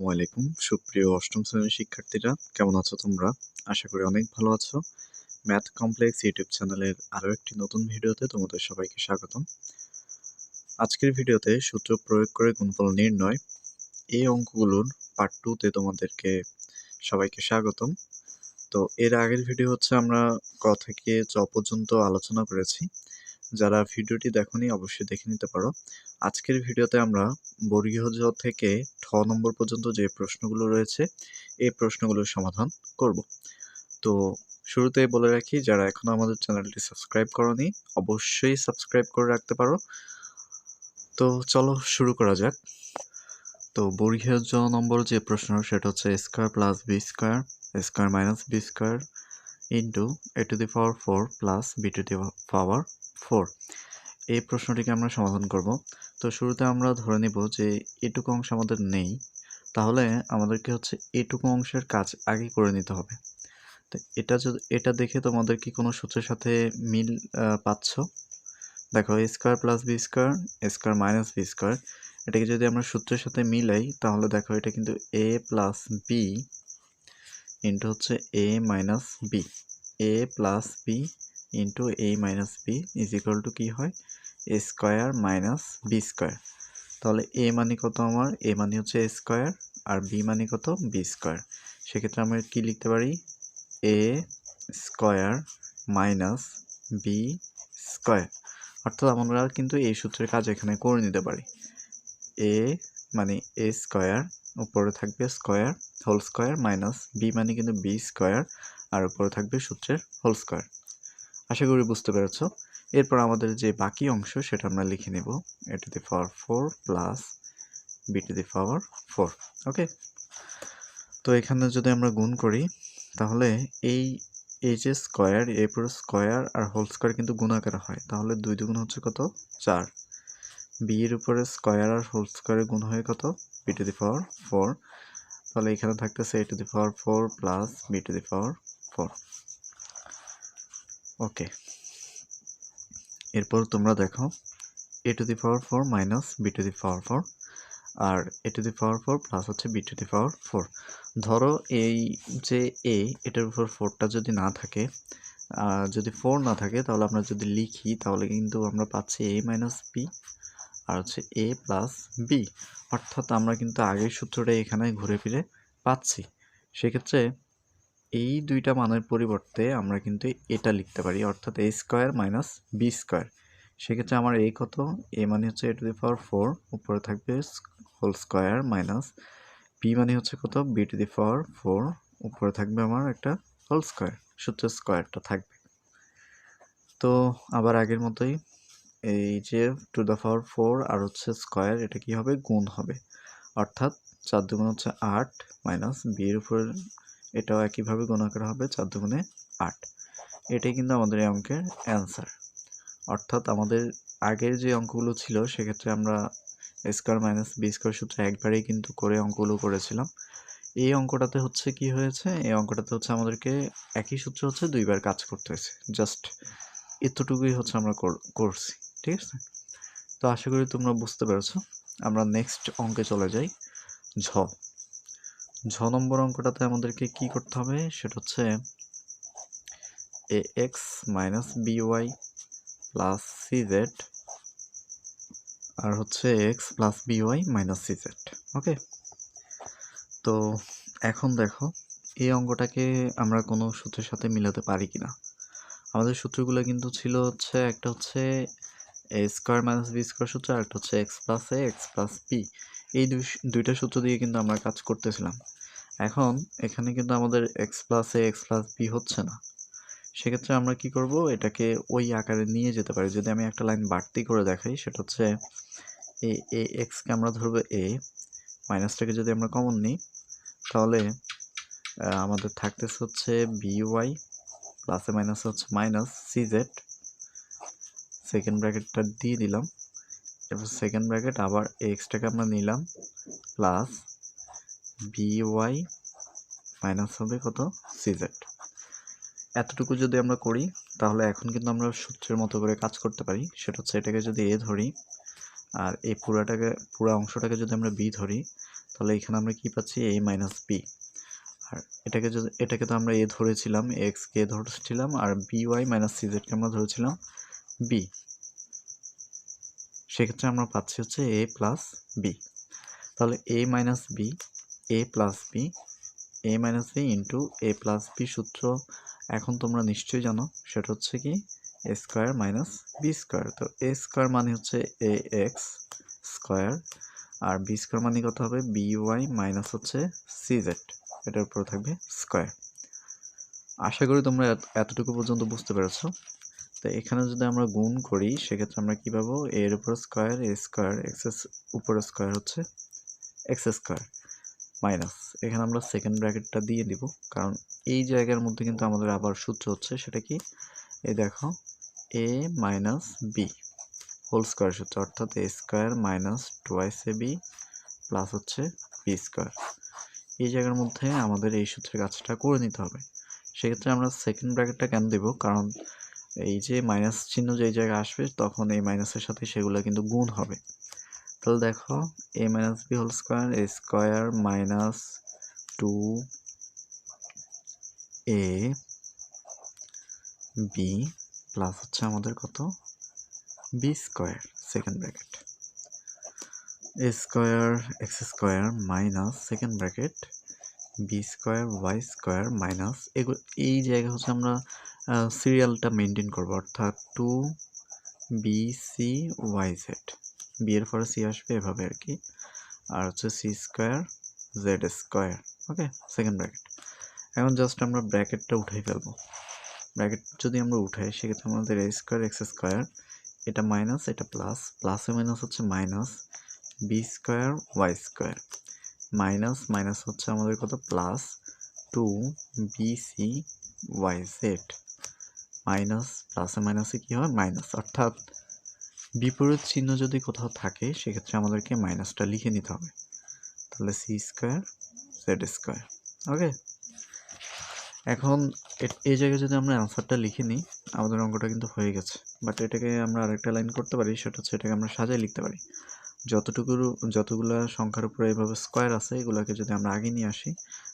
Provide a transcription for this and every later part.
ওয়ালাইকুম। সুপ্রিয় অষ্টম শ্রেণির শিক্ষার্থীরা, কেমন আছো তোমরা? আশা করি অনেক ভালো আছো। ম্যাথ কমপ্লেক্স ইউটিউব চ্যানেলের আরও একটি নতুন ভিডিওতে তোমাদের সবাইকে স্বাগতম। আজকের ভিডিওতে সূত্র প্রয়োগ করে গুণফল নির্ণয়। এই অঙ্কগুলোর পার্ট টুতে তোমাদেরকে সবাইকে স্বাগতম। তো এর আগের ভিডিও হচ্ছে আমরা ক থেকে চ পর্যন্ত আলোচনা করেছি। যারা ভিডিওটি দেখনি, অবশ্যই দেখে নিতে পারো। আজকের ভিডিওতে আমরা বর্গীয় জ থেকে ঠ নম্বর পর্যন্ত যে প্রশ্নগুলো রয়েছে, এই প্রশ্নগুলোর সমাধান করব। তো শুরুতেই বলে রাখি, যারা এখনও আমাদের চ্যানেলটি সাবস্ক্রাইব করনি, অবশ্যই সাবস্ক্রাইব করে রাখতে পারো। তো চলো শুরু করা যাক। তো বর্গীয় জ নম্বর যে প্রশ্ন, সেটা হচ্ছে square plus B square square minus B square into A to the power four plus B to the power four. এই প্রশ্নটিকে আমরা সমাধান করব। তো শুরুতে আমরা ধরে নিব যে এটুকু অংশ আমাদের নেই, তাহলে আমাদেরকে হচ্ছে এটুকু অংশের কাজ আগে করে নিতে হবে। তো এটা যদি, এটা দেখে তোমাদের কি কোনো সূত্রের সাথে মিল পাচ্ছ? দেখো A square plus B square square minus B square এটাকে যদি আমরা সূত্রের সাথে মিলাই, তাহলে দেখো এটা কিন্তু এ প্লাস বি ইন্টু হচ্ছে A minus B A plus B into A minus B is equal to কী হয়? A square minus B square তাহলে এ মানে কত আমার? এ মানে হচ্ছে এ স্কোয়ার আর বি মানে কত? বি স্কোয়ার সেক্ষেত্রে আমরা কি লিখতে পারি? A square minus B square অর্থাৎ আমরা কিন্তু এই সূত্রের কাজ এখানে করে নিতে পারি। এ মানে এ স্কোয়ার উপরে থাকবে square whole square minus B মানে কিন্তু বি স্কোয়ার আর উপরে থাকবে সূত্রের হোল স্কোয়ার আশা করি বুঝতে পেরেছ। এরপর আমাদের যে বাকি অংশ, সেটা আমরা লিখে নেব। A to the power four plus B to the power four okay তো এখানে যদি আমরা গুণ করি, তাহলে এই এই যে স্কোয়ার এ পুরো স্কোয়ার আর হোল স্কোয়ার কিন্তু গুণ আকারে হয়। তাহলে দুই দুগুণ হচ্ছে কত? চার। বি এর উপরে স্কোয়ার আর হোল স্কোয়ারের গুণ হয় কত? B to the power four তাহলে এখানে থাকতেছে A to the power four plus B to the power four okay এরপর তোমরা দেখো A to the power four minus B to the power four R A to the power four plus হচ্ছে B to the power four ধরো এই যে এ এটার উপর ফোরটা যদি না থাকে যদি ফোর না থাকে, তাহলে আমরা যদি লিখি, তাহলে কিন্তু আমরা পাচ্ছি এ মাইনাস বি আর হচ্ছে এ প্লাস বি অর্থাৎ আমরা কিন্তু আগের সূত্রটা এখানে ঘুরে ফিরে পাচ্ছি। সেক্ষেত্রে এই দুইটা মানের পরিবর্তে আমরা কিন্তু এটা লিখতে পারি, অর্থাৎ A square minus B square সেক্ষেত্রে আমার এই কত? এ মানে হচ্ছে এ টু দি পাওয়ার ফোর উপরে থাকবে হোল স্কোয়ার মাইনাস বি মানে হচ্ছে কত? B to the power four উপরে থাকবে আমার একটা হোল স্কোয়ার সূত্র স্কোয়ারটা থাকবে। তো আবার আগের মতোই এই যে টু দ্য পাওয়ার ফোর আর হচ্ছে স্কোয়ার এটা কি হবে? গুণ হবে। অর্থাৎ চার দুগুণ হচ্ছে আট মাইনাস বিয়ের উপর এটাও একইভাবে গুণাকার হবে চার দুগুণে আট। এটাই কিন্তু আমাদের এই অঙ্কের অ্যান্সার অর্থাৎ আমাদের আগের যে অঙ্কগুলো ছিল, সেক্ষেত্রে আমরা স্কোয়ার মাইনাস বি স্কোয়ার সূত্র একবারেই কিন্তু করে অঙ্কগুলো করেছিলাম। এই অঙ্কটাতে হচ্ছে কি হয়েছে? এই অঙ্কটাতে হচ্ছে আমাদেরকে একই সূত্র হচ্ছে দুইবার কাজ করতে হয়েছে। জাস্ট এতটুকুই হচ্ছে আমরা করছি, ঠিক আছে? তো আশা করি তোমরা বুঝতে পেরেছ। আমরা নেক্সট অঙ্কে চলে যাই। ঝ। ঝ নম্বর অঙ্কটাতে আমাদেরকে কি করতে হবে? সেটা হচ্ছে A X minus B Y plus C Z আর হচ্ছে X plus B Y minus C Z okay তো এখন দেখো, এই অঙ্কটাকে আমরা কোনো সূত্রের সাথে মিলাতে পারি কি না আমাদের সূত্রগুলো কিন্তু ছিল হচ্ছে, একটা হচ্ছে A square minus B square সূত্র, আর একটা হচ্ছে X plus A X plus B এই দুইটা সূত্র দিয়ে কিন্তু আমরা কাজ করতেছিলাম। এখন এখানে কিন্তু আমাদের X plus A X plus B হচ্ছে না। সেক্ষেত্রে আমরা কি করব? এটাকে ওই আকারে নিয়ে যেতে পারি। যদি আমি একটা লাইন বাড়তি করে দেখাই, সেটা হচ্ছে এ এ এক্সকে আমরা ধরবো এ মাইনাসটাকে যদি আমরা কমন নিই, তাহলে আমাদের থাকতেছে হচ্ছে বি ওয়াই প্লাসে মাইনাসে হচ্ছে মাইনাস সি জেড সেকেন্ড ব্র্যাকেটটা দিয়ে দিলাম। এরপর সেকেন্ড ব্র্যাকেট আবার এক্সটাকে আমরা নিলাম প্লাস বি ওয়াই মাইনাস হবে কত? সিজেড এতটুকু যদি আমরা করি, তাহলে এখন কিন্তু আমরা সূত্রের মতো করে কাজ করতে পারি। সেটা হচ্ছে এটাকে যদি এ ধরি, আর এই পুরাটাকে, পুরা অংশটাকে যদি আমরা বি ধরি, তাহলে এখানে আমরা কি পাচ্ছি? এ মাইনাস বি আর এটাকে যদি, এটাকে তো আমরা এ ধরেছিলাম এক্স কে ধরেছিলাম, আর বি ওয়াই মাইনাস সি জেডকে আমরা ধরেছিলাম বি সেক্ষেত্রে আমরা পাচ্ছি হচ্ছে এ প্লাস বি তাহলে A minus B A plus B A minus B into A plus B সূত্র এখন তোমরা নিশ্চয়ই জানো, সেটা হচ্ছে কি A square minus B square তো এ স্কোয়ার মানে হচ্ছে এ এক্স স্কোয়ার আর বি স্কোয়ার মানে কত হবে? বি ওয়াই মাইনাস হচ্ছে সি জেড এটার উপরে থাকবে স্কোয়ার আশা করি তোমরা এতটুকু পর্যন্ত বুঝতে পেরেছ। তো এখানে যদি আমরা গুণ করি, সেক্ষেত্রে আমরা কী পাবো? এর উপর স্কোয়ার এ স্কোয়ার এক্স উপরে স্কোয়ার হচ্ছে এক্স স্কোয়ার মাইনাস এখানে আমরা সেকেন্ড ব্র্যাকেটটা দিয়ে দিব, কারণ এই জায়গার মধ্যে কিন্তু আমাদের আবার সূত্র হচ্ছে, সেটা কি? এই দেখো A minus B whole square সূত্র, অর্থাৎ A square minus twice A B plus হচ্ছে বি স্কোয়ার এই জায়গার মধ্যে আমাদের এই সূত্রের কাজটা করে নিতে হবে। সেক্ষেত্রে আমরা সেকেন্ড ব্র্যাকেটটা কেন দেব? কারণ এই যে মাইনাস চিহ্ন যেই জায়গায় আসবে, তখন এই মাইনাসের সাথে সেগুলো কিন্তু গুণ হবে। তাহলে দেখো A minus B whole square A square minus two A B plus হচ্ছে আমাদের কত? B square second bracket A square X square minus second bracket B square Y square minus এগুলো এই জায়গায় হচ্ছে আমরা সিরিয়ালটা মেনটেন করব। অর্থাৎ two B C Y Z B এর পরে সি আসবে এভাবে আর কি। আর হচ্ছে C square Z square okay second bracket এখন জাস্ট আমরা ব্র্যাকেটটা উঠাই ফেলব। ব্র্যাকেট যদি আমরা উঠাই, সেক্ষেত্রে আমাদের এ স্কোয়ার এক্স স্কোয়ার এটা মাইনাস এটা প্লাস প্লাসে মাইনাস হচ্ছে minus B square Y square minus minus হচ্ছে আমাদের কত? Plus two B C Y Z minus প্লাসে মাইনাসে কী হয়? মাইনাস অর্থাৎ বিপরীত চিহ্ন যদি কোথাও থাকে, সেক্ষেত্রে আমাদেরকে মাইনাসটা লিখে নিতে হবে। তাহলে C square Z square okay এখন এই জায়গায় যদি আমরা অ্যান্সারটা লিখে নিই, আমাদের অঙ্কটা কিন্তু হয়ে গেছে। বাট এটাকে আমরা আরেকটা লাইন করতে পারি, সেটা হচ্ছে এটাকে আমরা সাজায় লিখতে পারি। যতটুকু যতগুলো সংখ্যার উপরে এইভাবে স্কোয়ার আছে, এগুলোকে যদি আমরা আগে নিয়ে আসি,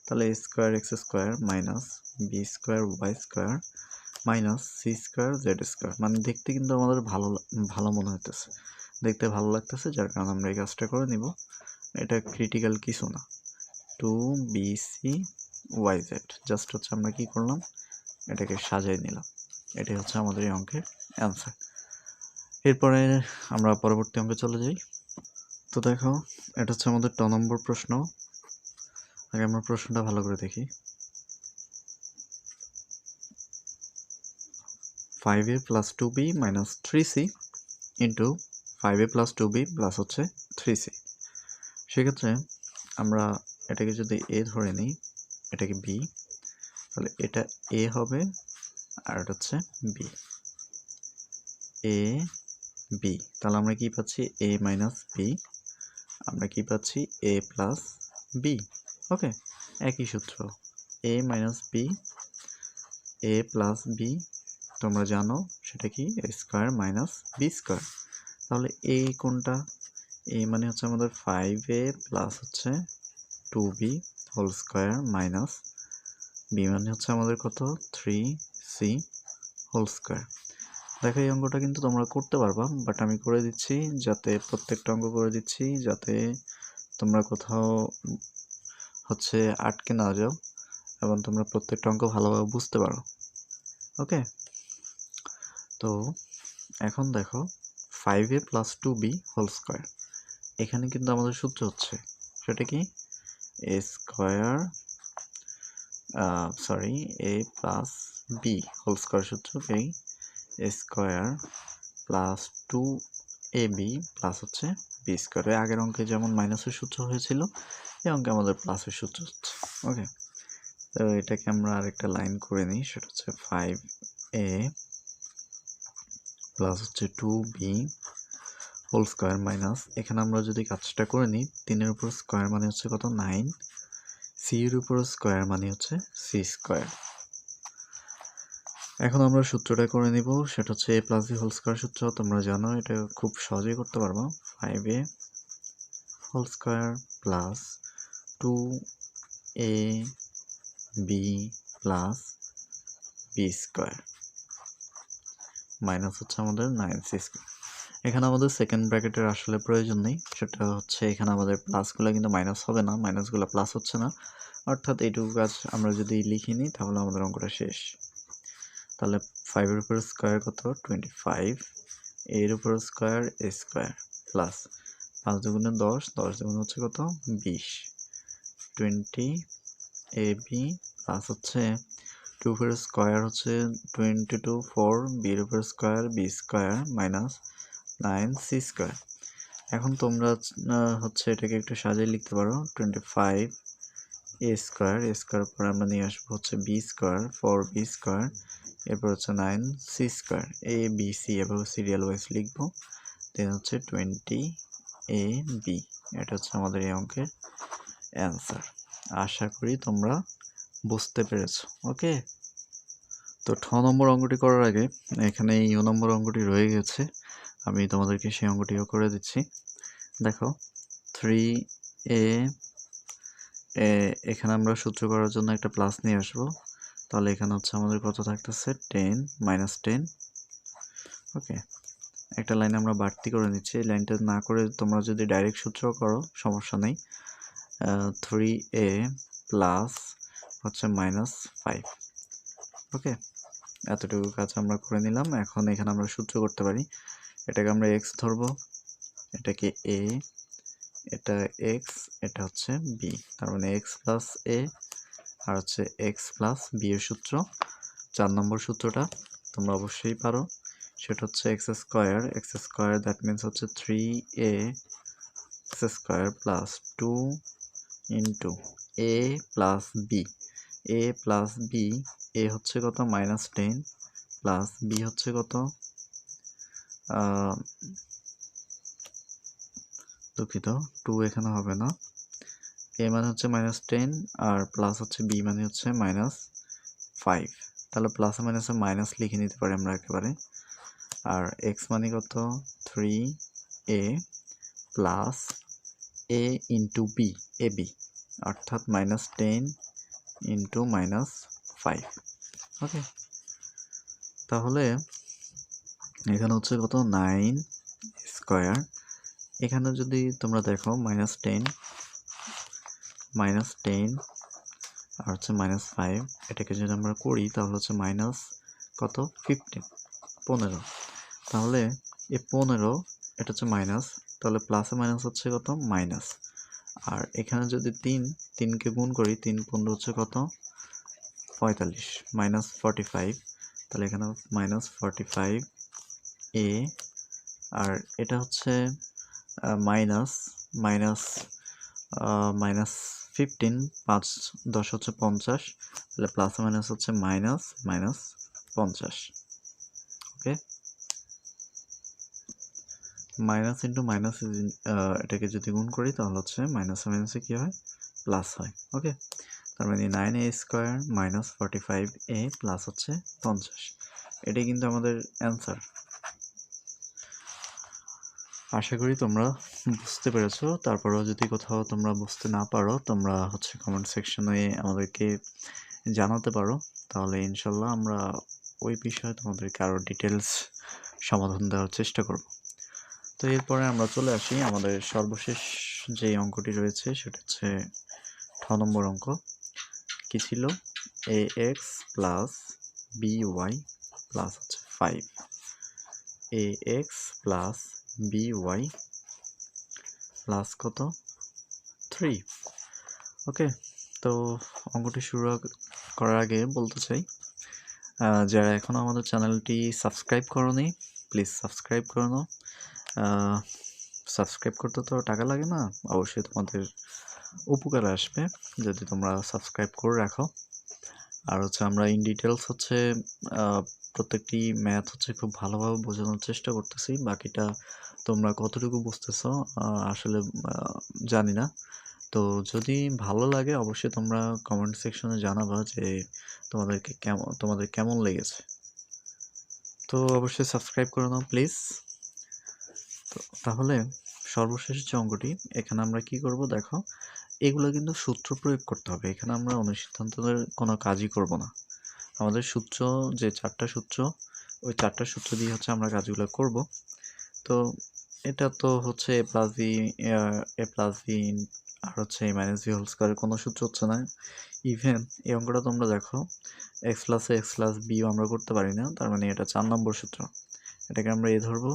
তাহলে A square X square minus B square Y square minus C square Z square মানে দেখতে কিন্তু আমাদের ভালো ভালো মনে হইতেছে। দেখতে ভালো লাগতেছে, যার কারণে আমরা এই কাজটা করে নিব। এটা ক্রিটিক্যাল কিছু না। Two B C Y Z just হচ্ছে আমরা কি করলাম? এটাকে সাজাই নিলাম। এটাই হচ্ছে আমাদের এই অঙ্কের অ্যান্সার এরপরে আমরা পরবর্তী অঙ্কে চলে যাই। তো দেখো, এটা হচ্ছে আমাদের ট নম্বর প্রশ্ন। আগে আমরা প্রশ্নটা ভালো করে দেখি। Five A plus two B minus three C into five A plus two B plus হচ্ছে থ্রি সি সেক্ষেত্রে আমরা এটাকে যদি এ ধরে নিই, এটাকে বি তাহলে এটা এ হবে আর এটা হচ্ছে বি এ বি তাহলে আমরা কি পাচ্ছি? এ মাইনাস বি আমরা কি পাচ্ছি? এ প্লাস বি ওকে একই সূত্র। A minus B A plus B তোমরা জানো সেটা কি? স্কোয়ার মাইনাস বি স্কোয়ার তাহলে এ কোনটা? এ মানে হচ্ছে আমাদের ফাইভ এ প্লাস হচ্ছে two B whole square minus B মানে হচ্ছে আমাদের কত? থ্রি সি হোল স্কোয়ার দেখো এই অঙ্কটা কিন্তু তোমরা করতে পারবা বাট আমি করে দিচ্ছি যাতে প্রত্যেকটা অঙ্ক করে দিচ্ছি যাতে তোমরা কোথাও হচ্ছে আটকে না যাও এবং তোমরা প্রত্যেকটা অঙ্ক ভালোভাবে বুঝতে পারো। ওকে তো এখন দেখো five A plus two B whole square এখানে কিন্তু আমাদের সূত্র হচ্ছে সেটা কি? A square sorry A plus B whole square সূত্র কি A square plus two A B plus হচ্ছে বি স্কোয়ার। আগের অঙ্কে যেমন মাইনাসের সূত্র হয়েছিল, এই অঙ্কে আমাদের প্লাসের সূত্র হচ্ছে, ওকে? তো এটাকে আমরা আরেকটা লাইন করে নিই, সেটা হচ্ছে ফাইভ এ প্লাস হচ্ছে two B whole square minus এখানে আমরা যদি কাজটা করে নিই, তিনের উপর স্কোয়ার মানে হচ্ছে কত? নাইন সি এর উপর স্কোয়ার মানে হচ্ছে সি স্কোয়ার এখন আমরা সূত্রটা করে নিব। সেটা হচ্ছে A plus B whole square সূত্র। তোমরা জানো, এটা খুব সহজেই করতে পারব। Five A whole square plus two A B plus B square minus হচ্ছে আমাদের নাইন সি স্কোয়ার এখানে আমাদের সেকেন্ড ব্র্যাকেটের আসলে প্রয়োজন নেই। সেটা হচ্ছে এখানে আমাদের প্লাসগুলো কিন্তু মাইনাস হবে না। মাইনাসগুলো প্লাস হচ্ছে না। অর্থাৎ এইটুকু কাজ আমরা যদি লিখে নিই, তাহলে আমাদের অঙ্কটা শেষ। তাহলে ফাইভের উপর স্কোয়ার কত? টোয়েন্টি ফাইভ এর উপর স্কোয়ার এ স্কোয়ার প্লাস পাঁচ দুগুণে দশ দশ দুগুণ হচ্ছে কত? বিশ. টোয়েন্টি এ বি প্লাস হচ্ছে টু উপর স্কোয়ার হচ্ছে টোয়েন্টি টু ফোর বির উপর square b square minus nine c square এখন তোমরা হচ্ছে এটাকে একটু সাজিয়ে লিখতে পারো twenty five a square a square পরে আমরা নিয়ে আসব হচ্ছে b square four b square এরপর হচ্ছে nine c square a b c এভাবে সিরিয়াল ওয়াইজ লিখব। দেন হচ্ছে টোয়েন্টি এ বি এটা হচ্ছে আমাদের এই অঙ্কের অ্যান্সার আশা করি তোমরা বুঝতে পেরেছ ওকে তো ঠ নম্বর অঙ্কটি করার আগে, এখানে ইউ নম্বর অঙ্কটি রয়ে গেছে, আমি তোমাদেরকে সেই অঙ্কটিও করে দিচ্ছি। দেখো থ্রি এ এখানে আমরা সূত্র করার জন্য একটা প্লাস নিয়ে আসব। তাহলে এখানে হচ্ছে আমাদের কত থাকতেছে? টেন মাইনাস টেন ওকে একটা লাইন আমরা বাড়তি করে নিচ্ছি। এই লাইনটা না করে তোমরা যদি ডাইরেক্ট সূত্র করো, সমস্যা নেই। থ্রি এ প্লাস হচ্ছে মাইনাস ফাইভ ওকে এতটুকু কাজ আমরা করে নিলাম। এখন এখানে আমরা সূত্র করতে পারি। এটাকে আমরা এক্স ধরবো। এটাকে এ এটা এক্স এটা হচ্ছে বি তার মানে এক্স প্লাস এ আর হচ্ছে এক্স প্লাস বি এর সূত্র। চার নম্বর সূত্রটা তোমরা অবশ্যই পারো। সেটা হচ্ছে x square x square that means হচ্ছে three a x square plus two into a plus b a plus b a হচ্ছে কত? মাইনাস টেন প্লাস বি হচ্ছে কত? দুঃখিত টু এখানে হবে না। এ মানে হচ্ছে মাইনাস টেন আর প্লাস হচ্ছে বি মানে হচ্ছে মাইনাস ফাইভ তাহলে প্লাস মাইনাসে মাইনাস লিখে নিতে পারি আমরা একেবারে। আর এক্স মানে কত? Three a plus a into b a b অর্থাৎ minus ten into minus five okay তাহলে এখানে হচ্ছে কত? নাইন স্কোয়ার এখানে যদি তোমরা দেখো মাইনাস টেন মাইনাস টেন আর হচ্ছে মাইনাস ফাইভ এটাকে যদি আমরা করি, তাহলে হচ্ছে মাইনাস কত? ফিফটিন পনেরো। তাহলে এই পনেরো, এটা হচ্ছে মাইনাস তাহলে প্লাসে মাইনাস হচ্ছে কত? মাইনাস আর এখানে যদি তিন, তিনকে গুণ করি, তিন পনেরো হচ্ছে কত? পঁয়তাল্লিশ মাইনাস ফর্টি ফাইভ তাহলে এখানে মাইনাস ফর্টি ফাইভ এ আর এটা হচ্ছে মাইনাস মাইনাস মাইনাস ফিফটিন পাঁচ দশ হচ্ছে পঞ্চাশ, তাহলে প্লাস মাইনাস হচ্ছে মাইনাস মাইনাস পঞ্চাশ ওকে মাইনাস ইন্টু মাইনাস এটাকে যদি গুণ করি, তাহলে হচ্ছে মাইনাস মাইনাসে কী হয়? প্লাস হয় ওকে তার মানে nine a square minus forty five a plus হচ্ছে পঞ্চাশ। এটাই কিন্তু আমাদের অ্যান্সার আশা করি তোমরা বুঝতে পেরেছ। তারপরেও যদি কোথাও তোমরা বুঝতে না পারো, তোমরা হচ্ছে কমেন্ট সেকশনে আমাদেরকে জানাতে পারো। তাহলে ইনশাল্লাহ আমরা ওই বিষয়ে তোমাদেরকে আরও ডিটেলস সমাধান দেওয়ার চেষ্টা করব। তো এরপরে আমরা চলে আসি আমাদের সর্বশেষ যে অঙ্কটি রয়েছে, সেটা হচ্ছে ঠ নম্বর অঙ্ক। কি ছিল? A x plus b y plus হচ্ছে five a x plus b y plus কত? থ্রি। ওকে, তো অঙ্কটি শুরু করার আগে বলতে চাই যারা এখনও আমাদের চ্যানেলটি সাবস্ক্রাইব করনি, প্লিজ সাবস্ক্রাইব করে নাও। সাবস্ক্রাইব করতে তো টাকা লাগে না, অবশ্যই তোমাদের উপকারে আসবে যদি তোমরা সাবস্ক্রাইব করে রাখো। আর হচ্ছে আমরা ইন ডিটেলস হচ্ছে প্রত্যেকটি ম্যাথ হচ্ছে খুব ভালোভাবে বোঝানোর চেষ্টা করতেছি, বাকিটা তোমরা কতটুকু বুঝতেছো আসলে জানি না। তো যদি ভালো লাগে, অবশ্যই তোমরা কমেন্ট সেকশনে জানাবা যে তোমাদেরকে কেমন তোমাদের কেমন লেগেছে। তো অবশ্যই সাবস্ক্রাইব করে নাও প্লিজ তো তাহলে সর্বশেষ যে অঙ্কটি, এখানে আমরা কি করব দেখো, এগুলো কিন্তু সূত্র প্রয়োগ করতে হবে। এখানে আমরা অনুসিদ্ধান্তের কোনো কাজই করব না। আমাদের সূত্র, যে চারটা সূত্র, ওই চারটা সূত্র দিয়ে হচ্ছে আমরা কাজগুলো করব। তো এটা তো হচ্ছে a plus b a plus b আর হচ্ছে এ মাইনাস বি হোল স্কোয়ারের কোনো সূত্র হচ্ছে না। ইভেন এই অঙ্কটা তোমরা দেখো এক্স প্লাসে এক্স প্লাস বিও আমরা করতে পারি না, তার মানে এটা চার নম্বর সূত্র। এটাকে আমরা এ ধরবো।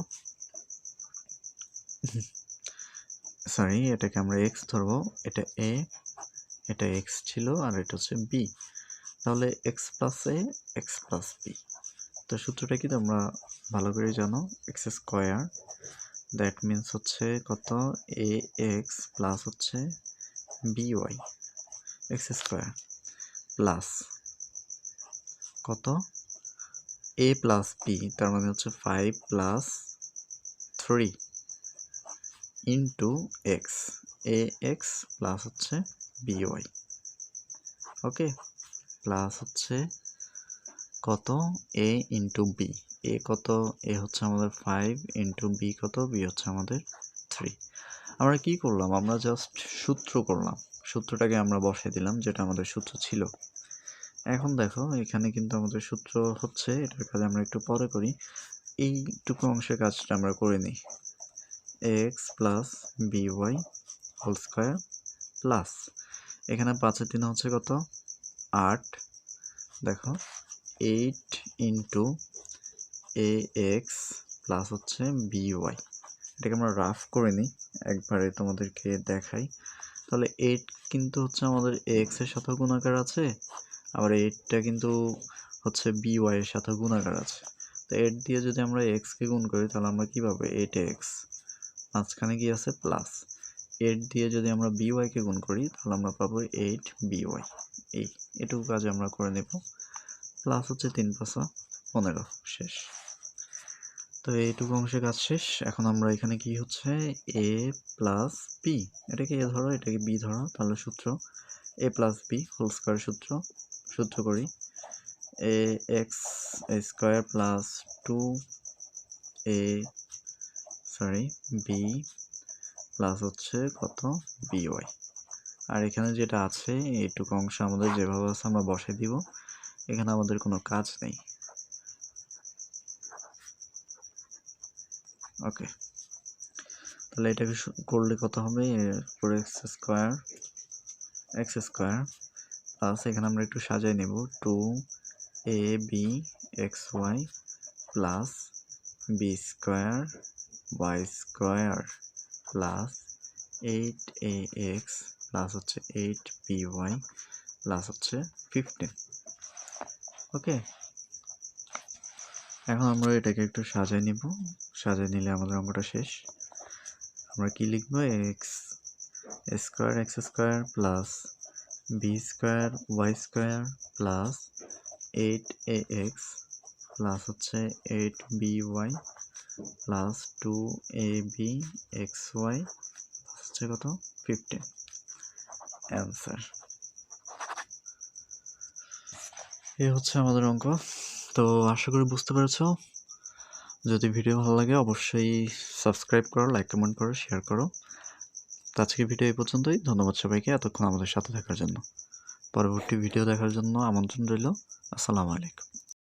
সরি এটাকে আমরা এক্স ধরবো। এটা এ এটা এক্স ছিল আর এটা হচ্ছে বি তাহলে x plus a x plus b তো সূত্রটা কি তোমরা ভালো করে জানো? এক্স স্কোয়ার দ্যাট মিন্স হচ্ছে কত? এ এক্স প্লাস হচ্ছে b y x square plus কত? এ প্লাস বি তার মানে হচ্ছে five plus three into x a x plus হচ্ছে বি ওয়াই ওকে প্লাস হচ্ছে কত? এ ইন্টু বি এ কত? এ হচ্ছে আমাদের ফাইভ ইন্টু বি কত? বি হচ্ছে আমাদের থ্রি আমরা কি করলাম? আমরা জাস্ট সূত্র করলাম। সূত্রটাকে আমরা বসাই দিলাম, যেটা আমাদের সূত্র ছিল। এখন দেখো, এখানে কিন্তু আমাদের সূত্র হচ্ছে, এটার কাজ আমরা একটু পরে করি। এইটুকু অংশের কাজটা আমরা করে নিই। X plus b y whole square plus এখানে পাঁচের দিন হচ্ছে কত? আট। দেখো eight into a x plus হচ্ছে বি ওয়াই এটাকে আমরা রাফ করে নিই, একবারে তোমাদেরকে দেখাই। তাহলে এইট কিন্তু হচ্ছে আমাদের এক্সের সাথেও গুণাকার আছে, আবার এইটটা কিন্তু হচ্ছে বি ওয়াই এর সাথেও গুণাকার আছে। তো এইট দিয়ে যদি আমরা এক্সকে গুণ করি, তাহলে আমরা কী পাবো? এইট এক্স মাঝখানে কি আছে? প্লাস এইট দিয়ে যদি আমরা বি ওয়াইকে গুণ করি, তাহলে আমরা পাবো এইট বি ওয়াই এই, এটুকু কাজ আমরা করে নেব। প্লাস হচ্ছে তিন পাঁচা পনেরো, শেষ। তো এইটুকু অংশে কাজ শেষ। এখন আমরা এখানে কি হচ্ছে? এ প্লাস বি এটাকে এ ধরো, এটাকে বি ধরো, তাহলে সূত্র a plus b whole square সূত্র সূত্র করি। A x square plus two a sorry b plus হচ্ছে কত? বি ওয়াই আর এখানে যেটা আছে, এইটুকু অংশ আমাদের যেভাবে আছে আমরা বসে দিব। এখানে আমাদের কোনো কাজ নেই। ওকে তাহলে এটাকে করলে কত হবে? Four x square x square plus এখানে আমরা একটু সাজাই নেব। Two a b x y plus b square y square plus eight a x plus হচ্ছে এইট বি ওয়াই প্লাস হচ্ছে ফিফটিন ওকে? এখন আমরা এটাকে একটু সাজাই নিব। সাজাই নিলে আমাদের অঙ্কটা শেষ। আমরা কি লিখব? X square x square plus b square y square plus eight a x plus হচ্ছে eight b y plus two a b x y হচ্ছে কত? ফিফটিন অ্যান্সার এই হচ্ছে আমাদের অঙ্ক। তো আশা করি বুঝতে পেরেছ। যদি ভিডিও ভালো লাগে, অবশ্যই সাবস্ক্রাইব করো লাইক কমেন্ট করো শেয়ার করো। তো আজকে ভিডিও এই পর্যন্তই। ধন্যবাদ সবাইকে এতক্ষণ আমাদের সাথে থাকার জন্য। পরবর্তী ভিডিও দেখার জন্য আমন্ত্রণ রইল। আসসালামু আলাইকুম।